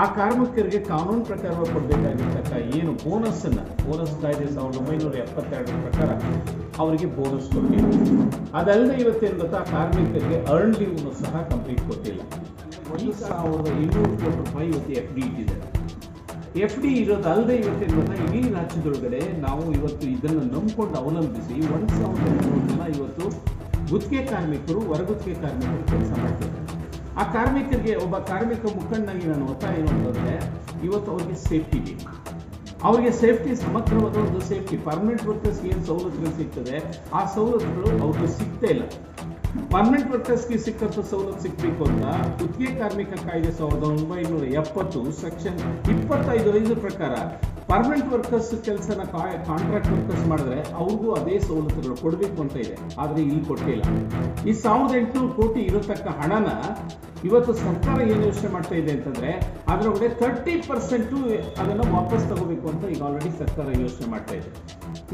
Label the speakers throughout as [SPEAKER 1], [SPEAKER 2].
[SPEAKER 1] ಆ ಕಾರ್ಮಿಕರಿಗೆ ಕಾನೂನು ಪ್ರಕಾರ ಕೊಡಬೇಕಾಗಿರ್ತಕ್ಕ ಏನು ಬೋನಸ್ ಅನ್ನ ಬೋನಸ್ ಕಾಯ್ದೆ ಸಾವಿರದ ಒಂಬೈನೂರ ಎಪ್ಪತ್ತೆರಡರ ಪ್ರಕಾರ ಅವರಿಗೆ ಬೋನಸ್ ಕೊಟ್ಟಿಲ್ಲ ಅದಲ್ಲದೆ ಇವತ್ತೇನು ಗೊತ್ತಾ, ಕಾರ್ಮಿಕರಿಗೆ ಅರ್ನ್ ಲೀವ್ನು ಸಹ ಕಂಪ್ಲೀಟ್ ಕೊಟ್ಟಿಲ್ಲ. ಒಂದು ಸಾವಿರದ ಇನ್ನೂರು ಕೋಟಿ ರೂಪಾಯಿ ಇವತ್ತು ಎಫ್ ಡಿ ಇಟ್ಟಿದ್ದಾರೆ. ಎಫ್ ಡಿ ಇರೋದಲ್ಲದೆ ಇವತ್ತೇನು ಗೊತ್ತಾ, ಇಡೀ ರಾಜ್ಯದೊಳಗಡೆ ನಾವು ಇವತ್ತು ಇದನ್ನು ನಂಬಿಕೊಂಡು ಅವಲಂಬಿಸಿ ಒಂದು ಸಾವಿರದ ಇನ್ನೂರು ಜನ ಇವತ್ತು ಗುತ್ತಿಗೆ ಕಾರ್ಮಿಕರು, ಹೊರಗುತ್ತಿಗೆ ಕಾರ್ಮಿಕರು ಕೆಲಸ ಮಾಡ್ತಿದ್ದಾರೆ. ಆ ಕಾರ್ಮಿಕರಿಗೆ ಒಬ್ಬ ಕಾರ್ಮಿಕ ಮುಖಂಡನಾಗಿ ನಾನು ಒತ್ತಾಯ ಏನು ಅಂತಂದರೆ ಇವತ್ತು ಅವ್ರಿಗೆ ಸೇಫ್ಟಿ ಬೇಕು. ಅವರಿಗೆ ಸೇಫ್ಟಿ ಸಮಗ್ರವಾದ ಒಂದು ಸೇಫ್ಟಿ, ಪರ್ಮನೆಂಟ್ ವರ್ಕರ್ಸ್ಗೆ ಏನು ಸವಲತ್ತುಗಳು ಸಿಗ್ತದೆ, ಆ ಸವಲತ್ತುಗಳು ಅವ್ರಿಗೆ ಸಿಗ್ತಾ ಇಲ್ಲ. ಪರ್ಮನೆಂಟ್ ವರ್ಕರ್ಸ್ಗೆ ಸಿಕ್ಕಂಥ ಸವಲತ್ತು ಸಿಗಬೇಕು ಅಂತ ಗುತ್ತಿಗೆ ಕಾರ್ಮಿಕ ಕಾಯ್ದೆ ಸಾವಿರದ ಒಂಬೈನೂರ ಎಪ್ಪತ್ತು, ಸೆಕ್ಷನ್ ಇಪ್ಪತ್ತೈದು, ಐದು ಪ್ರಕಾರ ಪರ್ಮನೆಂಟ್ ವರ್ಕರ್ಸ್ ಕೆಲಸನ ಕಾಂಟ್ರಾಕ್ಟ್ ವರ್ಕರ್ಸ್ ಮಾಡಿದ್ರೆ ಅವ್ರಿಗೂ ಅದೇ ಸವಲತ್ತುಗಳು ಕೊಡಬೇಕು ಅಂತ ಇದೆ. ಆದರೆ ಇಲ್ಲಿ ಕೊಟ್ಟಿಲ್ಲ. ಈ ಸಾವಿರದ ಎಂಟುನೂರು ಕೋಟಿ ಇರತಕ್ಕ ಹಣನ ಇವತ್ತು ಸರ್ಕಾರ ಏನು ಯೋಚನೆ ಮಾಡ್ತಾ ಇದೆ ಅಂತಂದ್ರೆ ಅದರೊಳಗಡೆ ತರ್ಟಿ ಪರ್ಸೆಂಟು ಅದನ್ನು ವಾಪಸ್ ತಗೋಬೇಕು ಅಂತ ಈಗ ಆಲ್ರೆಡಿ ಸರ್ಕಾರ ಯೋಚನೆ ಮಾಡ್ತಾ ಇದೆ.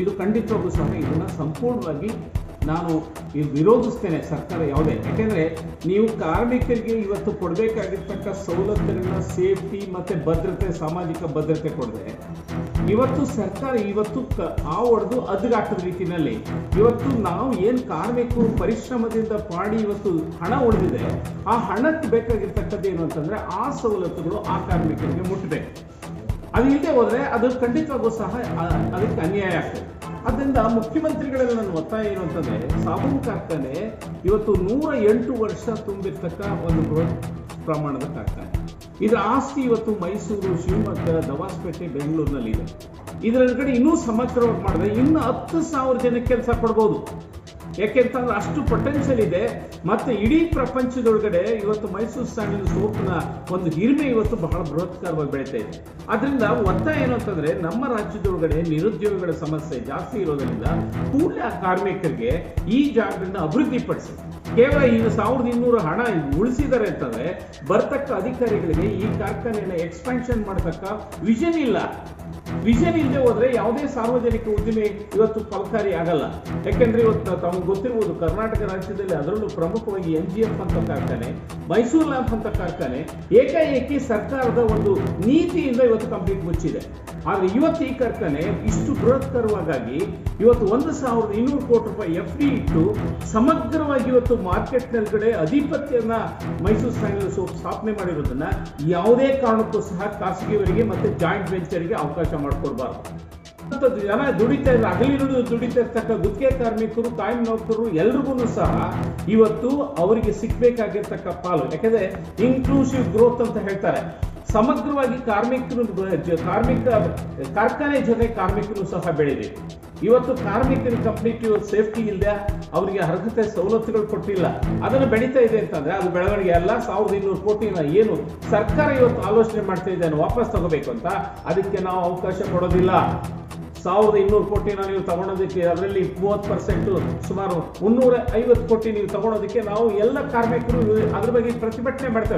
[SPEAKER 1] ಇದು ಖಂಡಿತವಾಗೂ ಸಹ ಇದನ್ನು ಸಂಪೂರ್ಣವಾಗಿ ನಾನು ಇದು ವಿರೋಧಿಸ್ತೇನೆ ಸರ್ಕಾರ ಯಾವುದೇ. ಯಾಕೆಂದರೆ ನೀವು ಕಾರ್ಮಿಕರಿಗೆ ಇವತ್ತು ಕೊಡಬೇಕಾಗಿರ್ತಕ್ಕ ಸವಲತ್ತುಗಳನ್ನ ಸೇಫ್ಟಿ ಮತ್ತೆ ಭದ್ರತೆ, ಸಾಮಾಜಿಕ ಭದ್ರತೆ ಕೊಡದೆ ಇವತ್ತು ಸರ್ಕಾರ ಇವತ್ತು ಆ ಹೊಡೆದು ಅದ್ಗಾಟದ ರೀತಿಯಲ್ಲಿ ಇವತ್ತು ನಾವು ಏನು ಕಾರ್ಮಿಕರು ಪರಿಶ್ರಮದಿಂದ ಮಾಡಿ ಇವತ್ತು ಹಣ ಉಳಿದಿದೆ. ಆ ಹಣಕ್ಕೆ ಬೇಕಾಗಿರ್ತಕ್ಕದ್ದು ಏನು ಅಂತಂದ್ರೆ ಆ ಸವಲತ್ತುಗಳು ಆ ಕಾರ್ಮಿಕರಿಗೆ ಮುಟ್ಟಬೇಕು ಅದು ಇಲ್ಲದೆ ಹೋದ್ರೆ ಅದು ಖಂಡಿತವಾಗೂ ಸಹ ಅದಕ್ಕೆ ಅನ್ಯಾಯ ಆಗ್ತದೆ. ಅದರಿಂದ ಮುಖ್ಯಮಂತ್ರಿಗಳಲ್ಲಿ ನನ್ನ ಒತ್ತಾಯ ಏನು ಅಂತಂದ್ರೆ, ಸಾಬೂನು ಕಾರ್ಖಾನೆ ಇವತ್ತು ನೂರ ಎಂಟು ವರ್ಷ ತುಂಬಿರ್ತಕ್ಕ ಒಂದು ಬೃಹತ್ ಪ್ರಮಾಣದ ಕಾರ್ಖಾನೆ. ಇದರ ಆಸ್ತಿ ಇವತ್ತು ಮೈಸೂರು ಶಿವಮೊಗ್ಗ ದವಾಸ್ಪೇಟೆ ಬೆಂಗಳೂರಿನಲ್ಲಿ ಇದೆ. ಕಡೆ ಇನ್ನೂ ಸಮಗ್ರವಾಗಿ ಮಾಡಿದ್ರೆ ಇನ್ನೂ ಹತ್ತು ಸಾವಿರ ಜನಕ್ಕೆ ಕೆಲಸ ಕೊಡ್ಬೋದು. ಯಾಕೆಂತಂದ್ರೆ ಅಷ್ಟು ಪೊಟೆನ್ಷಿಯಲ್ ಇದೆ. ಮತ್ತೆ ಇಡೀ ಪ್ರಪಂಚದೊಳಗಡೆ ಇವತ್ತು ಮೈಸೂರು ಸ್ಯಾಂಡಲ್ ಸೋಪ್ನ ಒಂದು ಹಿರಿಮೆ ಇವತ್ತು ಬಹಳ ಬೃಹತ್ಕಾರವಾಗಿ ಬೆಳೀತಾ ಇದೆ. ಅದರಿಂದ ಒತ್ತಾಯ ಏನು ಅಂತಂದ್ರೆ ನಮ್ಮ ರಾಜ್ಯದೊಳಗಡೆ ನಿರುದ್ಯೋಗಗಳ ಸಮಸ್ಯೆ ಜಾಸ್ತಿ ಇರೋದ್ರಿಂದ ಕೂಡಲೇ ಆ ಕಾರ್ಮಿಕರಿಗೆ ಈ ಜಾಗಗಳನ್ನ ಅಭಿವೃದ್ಧಿಪಡಿಸಿ. ಕೇವಲ ಈಗ ಸಾವಿರದ ಇನ್ನೂರು ಹಣ ಉಳಿಸಿದ್ದಾರೆ ಅಂತಂದ್ರೆ ಬರ್ತಕ್ಕ ಅಧಿಕಾರಿಗಳಿಗೆ ಈ ಕಾರ್ಖಾನೆಯನ್ನ ಎಕ್ಸ್ಪಾನ್ಷನ್ ಮಾಡತಕ್ಕ ವಿಷನ್ ಇಲ್ಲ. ವಿಷನ್ ಇಲ್ಲದೆ ಹೋದ್ರೆ ಯಾವುದೇ ಸಾರ್ವಜನಿಕ ಉದ್ದಿಮೆ ಇವತ್ತು ಫಲಕಾರಿ ಆಗಲ್ಲ. ಯಾಕೆಂದ್ರೆ ಇವತ್ತು ತಮಗೆ ಗೊತ್ತಿರ್ಬೋದು ಕರ್ನಾಟಕ ರಾಜ್ಯದಲ್ಲಿ ಅದರಲ್ಲೂ ಪ್ರಮುಖವಾಗಿ ಎನ್ ಜಿ ಎಫ್ ಅಂತ ಕಾರ್ಖಾನೆ ಮೈಸೂರು ಲ್ಯಾಂಪ್ ಅಂತ ಕಾರ್ಖಾನೆ, ಏಕಾಏಕಿ ಸರ್ಕಾರದ ಒಂದು ನೀತಿಯಿಂದ ಇವತ್ತು ಕಂಪ್ಲೀಟ್ ಮುಚ್ಚಿದೆ. ಆದ್ರೆ ಇವತ್ತು ಈ ಕಾರ್ಖಾನೆ ಇಷ್ಟು ಬೃಹತ್ಕರವಾಗಿ ಇವತ್ತು ಒಂದು ಸಾವಿರದ ಇನ್ನೂರು ಕೋಟಿ ರೂಪಾಯಿ ಎಫ್ ಡಿ ಇಟ್ಟು ಸಮಗ್ರವಾಗಿ ಇವತ್ತು ಮಾರ್ಕೆಟ್ ನಲ್ಗಡೆ ಅಧಿಪತ್ಯನ ಮೈಸೂರು ಸ್ಯಾಂಡಲ್ ಸೋಪ್ ಸ್ಥಾಪನೆ ಮಾಡಿರೋದನ್ನ ಯಾವುದೇ ಕಾರಣಕ್ಕೂ ಸಹ ಖಾಸಗಿಯವರಿಗೆ ಮತ್ತೆ ಜಾಯಿಂಟ್ ವೆಂಚರ್ಗೆ ಅವಕಾಶ ಮಾಡಿಕೊಡ್ಬಾರ್ದು. ಅಂಥದ್ದು ಜನ ದುಡಿತಾ ಇಲ್ಲ ಹಗಲಿರುಳು ದುಡಿತಾ ಇರ್ತಕ್ಕ ಗುತ್ತಿಗೆ ಕಾರ್ಮಿಕರು ಕಾಯಂ ನೌಕರರು ಎಲ್ರಿಗೂ ಸಹ ಇವತ್ತು ಅವರಿಗೆ ಸಿಗ್ಬೇಕಾಗಿರ್ತಕ್ಕ ಪಾಲು. ಯಾಕಂದ್ರೆ ಇನ್ಕ್ಲೂಸಿವ್ ಗ್ರೋತ್ ಅಂತ ಹೇಳ್ತಾರೆ. ಸಮಗ್ರವಾಗಿ ಕಾರ್ಮಿಕರು ಕಾರ್ಮಿಕ ಕಾರ್ಖಾನೆ ಜೊತೆ ಕಾರ್ಮಿಕರು ಸಹ ಬೆಳಿಬೇಕು. ಇವತ್ತು ಕಾರ್ಮಿಕರ ಕಂಪ್ಲೀಟ್ ಸೇಫ್ಟಿ ಇಲ್ಲದೆ ಅವರಿಗೆ ಅರ್ಹತೆ ಸವಲತ್ತುಗಳು ಕೊಟ್ಟಿಲ್ಲ. ಅದನ್ನು ಬೆಳೀತಾ ಇದೆ ಅಂತಂದ್ರೆ ಅದು ಬೆಳವಣಿಗೆ ಅಲ್ಲ, ಸಾವಿರದ ಇನ್ನೂರು ಕೋಟಿನ ಏನು ಸರ್ಕಾರ ಇವತ್ತು ಆಲೋಚನೆ ಮಾಡ್ತಾ ಇದೆ ವಾಪಸ್ ತಗೋಬೇಕು ಅಂತ ಅದಕ್ಕೆ ನಾವು ಅವಕಾಶ ಕೊಡೋದಿಲ್ಲ. ಸಾವಿರದ ಇನ್ನೂರು ಕೋಟಿನ ನೀವು ತಗೊಳೋದಕ್ಕೆ ಅದರಲ್ಲಿ ಮೂವತ್ತು ಪರ್ಸೆಂಟ್ ಸುಮಾರು ಮುನ್ನೂರ ಐವತ್ತು ಕೋಟಿ ನೀವು ತಗೊಳೋದಕ್ಕೆ ನಾವು ಎಲ್ಲ ಕಾರ್ಮಿಕರು ಅದ್ರ ಬಗ್ಗೆ ಪ್ರತಿಭಟನೆ ಮಾಡ್ತೇವೆ